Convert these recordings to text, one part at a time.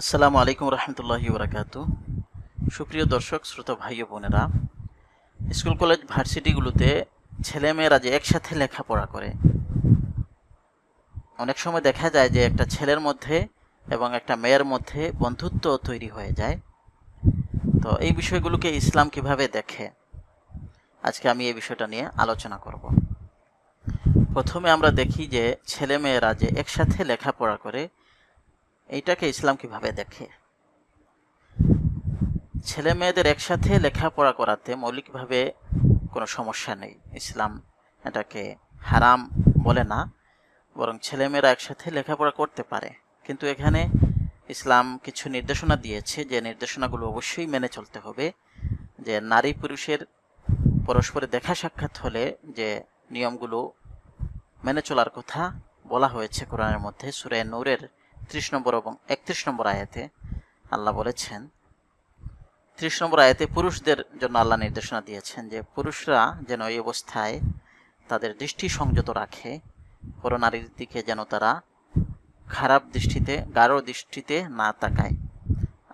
আসসালামু আলাইকুম রহমতুল্লাহি বরাকাত। সুপ্রিয় দর্শক, শ্রোতা ভাই ও বোনেরা, স্কুল, কলেজ, ভার্সিটিগুলোতে ছেলেমেয়েরা যে একসাথে লেখাপড়া করে, অনেক সময় দেখা যায় যে একটা ছেলের মধ্যে এবং একটা মেয়ের মধ্যে বন্ধুত্ব তৈরি হয়ে যায়। তো এই বিষয়গুলোকে ইসলাম কীভাবে দেখে, আজকে আমি এই বিষয়টা নিয়ে আলোচনা করব। প্রথমে আমরা দেখি যে ছেলেমেয়েরা যে একসাথে লেখাপড়া করে এইটাকে ইসলাম কীভাবে দেখে? ছেলে মেয়েদের একসাথে লেখাপড়া করাতে মৌলিকভাবে কোনো সমস্যা নেই। ইসলাম এটাকে হারাম বলে না, বরং ছেলেমেয়েরা একসাথে লেখাপড়া করতে পারে। কিন্তু এখানে ইসলাম কিছু নির্দেশনা দিয়েছে, যে নির্দেশনাগুলো অবশ্যই মেনে চলতে হবে, যে নারী পুরুষের পরস্পরে দেখা সাক্ষাৎ হলে যে নিয়মগুলো মেনে চলার কথা বলা হয়েছে কোরআনের মধ্যে, সুরে নূরের ত্রিশ নম্বর এবং একত্রিশ নম্বর আয়াতে আল্লাহ বলেছেন, ত্রিশ নম্বর আয়াতে পুরুষদের জন্য আল্লাহ নির্দেশনা দিয়েছেন যে পুরুষরা যেন এই অবস্থায় তাদের দৃষ্টি সংযত রাখে, পর নারীর দিকে যেন তারা খারাপ দৃষ্টিতে, গাঢ় দৃষ্টিতে না তাকায়।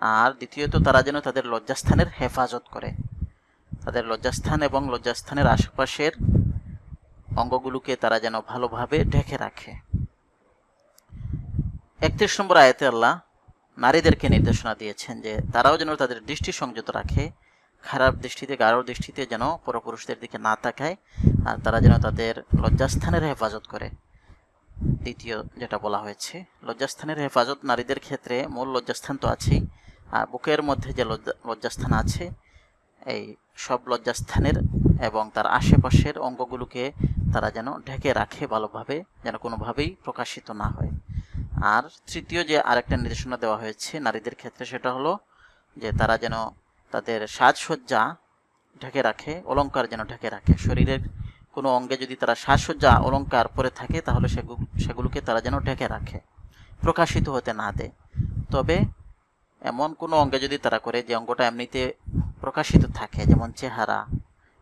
আর দ্বিতীয়ত, তারা যেন তাদের লজ্জাস্থানের হেফাজত করে। তাদের লজ্জাস্থান এবং লজ্জাস্থানের আশেপাশের অঙ্গগুলোকে তারা যেন ভালোভাবে ঢেকে রাখে। একত্রিশ নম্বর আয়তে আল্লাহ নারীদেরকে নির্দেশনা দিয়েছেন যে তারাও যেন তাদের দৃষ্টি সংযত রাখে, খারাপ দৃষ্টিতে, গাঢ় দৃষ্টিতে যেন পরপুরুষদের দিকে না তাকায়, আর তারা যেন তাদের লজ্জাস্থানের হেফাজত করে। দ্বিতীয় যেটা বলা হয়েছে, লজ্জাস্থানের হেফাজত নারীদের ক্ষেত্রে মূল লজ্জাস্থান তো আছেই, আর বুকের মধ্যে যে লজ্জা, লজ্জাস্থান আছে, এই সব লজ্জাস্থানের এবং তার আশেপাশের অঙ্গগুলোকে তারা যেন ঢেকে রাখে ভালোভাবে, যেন কোনোভাবেই প্রকাশিত না হয়। আর তৃতীয় যে আরেকটা নির্দেশনা দেওয়া হয়েছে নারীদের ক্ষেত্রে সেটা হলো যে তারা যেন তাদের সাজসজ্জা ঢেকে রাখে অলঙ্কার যেন ঢেকে রাখে। শরীরের কোনো অঙ্গে যদি তারা সাজসজ্জা অলঙ্কার পরে থাকে তাহলে সেগুলো সেগুলোকে তারা যেন ঢেকে রাখে, প্রকাশিত হতে না দেয় তবে এমন কোনো অঙ্গে যদি তারা করে যে অঙ্গটা এমনিতে প্রকাশিত থাকে, যেমন চেহারা,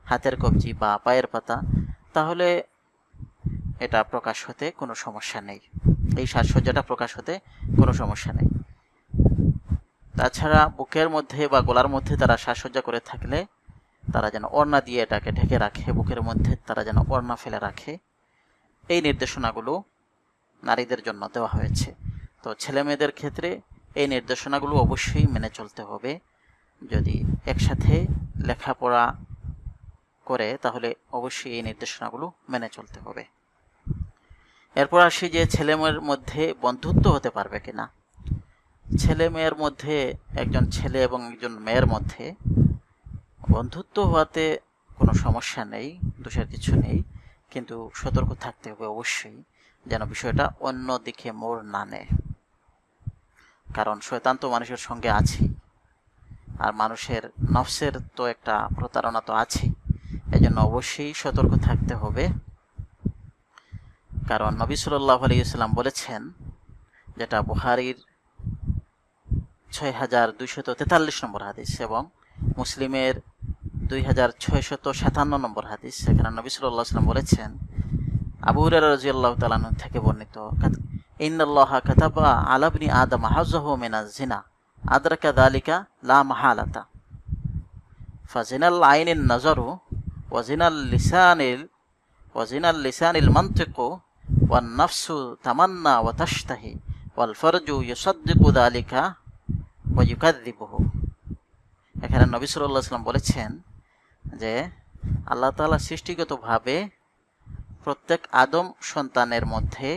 হাতের কবজি বা পায়ের পাতা, তাহলে এটা প্রকাশ হতে কোনো সমস্যা নেই। এই সাজসজ্জাটা প্রকাশ হতে কোনো সমস্যা নেই। তাছাড়া বুকের মধ্যে বা গলার মধ্যে তারা সাজসজ্জা করে থাকলে তারা যেন ওড়না দিয়ে এটাকে ঢেকে রাখে, বুকের মধ্যে তারা যেন ওড়না ফেলে রাখে। এই নির্দেশনাগুলো নারীদের জন্য দেওয়া হয়েছে। তো ছেলে মেয়েদের ক্ষেত্রে এই নির্দেশনাগুলো অবশ্যই মেনে চলতে হবে। যদি একসাথে লেখাপড়া করে তাহলে অবশ্যই এই নির্দেশনাগুলো মেনে চলতে হবে। এরপর আসি যে ছেলে মেয়ের মধ্যে বন্ধুত্ব হতে পারবে কিনা। ছেলে মেয়ের মধ্যে, একজন ছেলে এবং একজন মেয়ের মধ্যে বন্ধুত্ব হওয়াতে কোনো সমস্যা নেই, দোষের কিছু নেই, কিন্তু সতর্ক থাকতে হবে অবশ্যই যেন বিষয়টা অন্য দিকে মোড় না নেয়। কারণ শয়তান তো মানুষের সঙ্গে আছে আর মানুষের নফসের তো একটা প্রতারণা তো আছেই, এজন্য অবশ্যই সতর্ক থাকতে হবে। কারণ নবী সাল্লাহ আলাইসাল্লাম বলেছেন, যেটা বুহারির ছয় হাজার দুইশত তেতাল্লিশ নম্বর হাদিস এবং মুসলিমের দুই হাজার ছয়শত সাতান্ন নম্বর হাদিস, সেখানে নবী সাল্লাহ সাল্লাম বলেছেন, আবু হুরার রাজিয়াল্লাহ তালান থেকে বর্ণিত ইন্নাল্লাহ কাতাবা আলাবনি আদম হাজাহ মিনা জিনা আদরাকা দালিকা লা মাহালাতা, ফাজিনাল আইনিন নজরু ওয়াজিনাল লিসানিল ওয়াজিনাল লিসানিল মন্তিকু ওয়ান নফসু তামান্না ওয়া তাশতাহি ওয়াল ফরজু ইউসাদ্দিকু দালিকা ওয়া ইউকাদ্দিবুহু এখানে নবী সাল্লাল্লাহু আলাইহি বলেছেন যে আল্লাহ তাআলা সৃষ্টিগতভাবে প্রত্যেক আদম সন্তানের মধ্যে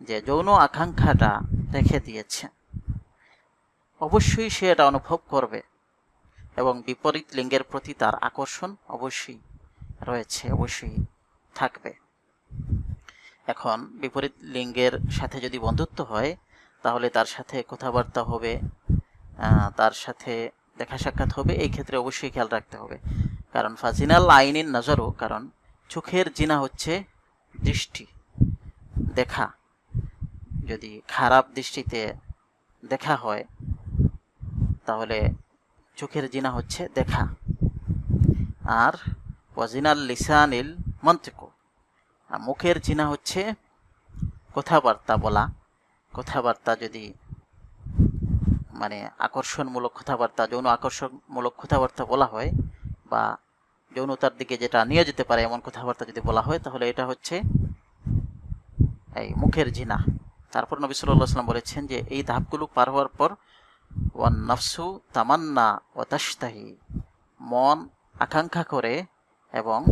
যে যৌন আকাঙ্ক্ষাটা রেখে দিয়েছেন অবশ্যই সে এটা অনুভব করবে এবং বিপরীত লিঙ্গের প্রতি তার আকর্ষণ অবশ্যই রয়েছে, অবশ্যই থাকবে। এখন বিপরীত লিঙ্গের সাথে যদি বন্ধুত্ব হয়, তাহলে তার সাথে কথাবার্তা হবে তার সাথে দেখা সাক্ষাৎ হবে, এই ক্ষেত্রে অবশ্যই খেয়াল রাখতে হবে। কারণ ফাজিনাল আইনের নজরও কারণ চোখের জিনা হচ্ছে দৃষ্টি, দেখা। যদি খারাপ দৃষ্টিতে দেখা হয়, তাহলে চোখের জিনা হচ্ছে দেখা। আর ওয়াজিনাল লিসানিল মন্ত্রিক আর মুখের জিনা হচ্ছে কথাবার্তা বলা। কথাবার্তা যদি মানে আকর্ষণমূলক কথাবার্তা, যৌন আকর্ষণমূলক কথাবার্তা বলা হয়, বা যৌনতার দিকে যেটা নিয়ে যেতে পারে এমন কথাবার্তা যদি বলা হয়, তাহলে এটা হচ্ছে এই মুখের জিনা। তারপর নবী সাল্লাহ সাল্লাম বলেছেন যে, এই ধাপগুলো পার হওয়ার পর, ওয়ান নফসু তামান্না ও তাস্তাহি মন আকাঙ্ক্ষা করে এবং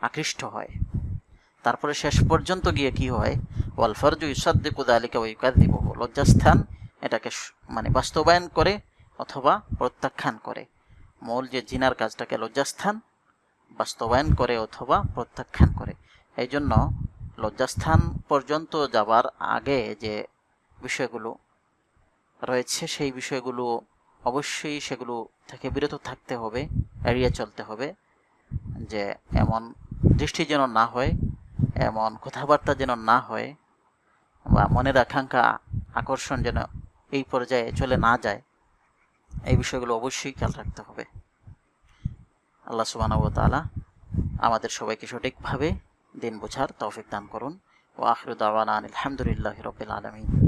আকৃষ্ট হয়। তারপরে শেষ পর্যন্ত গিয়ে কি হয়? ওয়াল ফরজু ইসাদ্দিকুদা আলিকা ওইকাদিব লজ্জাস্থান এটাকে মানে বাস্তবায়ন করে অথবা প্রত্যাখ্যান করে। মূল যে জিনার কাজটাকে লজ্জাস্থান, বাস্তবায়ন করে অথবা প্রত্যাখ্যান করে। এই জন্য লজ্জাস্থান পর্যন্ত যাবার আগে যে বিষয়গুলো রয়েছে, সেই বিষয়গুলো অবশ্যই সেগুলো থেকে বিরত থাকতে হবে, এড়িয়ে চলতে হবে যে এমন দৃষ্টি যেন না হয় এমন কথাবার্তা যেন না হয় বা মনের আকাঙ্ক্ষা, আকর্ষণ যেন এই পর্যায়ে চলে না যায়, এই বিষয়গুলো অবশ্যই খেয়াল রাখতে হবে। আল্লাহ ওয়া আমাদের সবাইকে সঠিকভাবে দিন বোঝার তৌফিক দান করুন। ও আখরুদ্দানা আলহামদুলিল্লাহ রবিল আলমিন।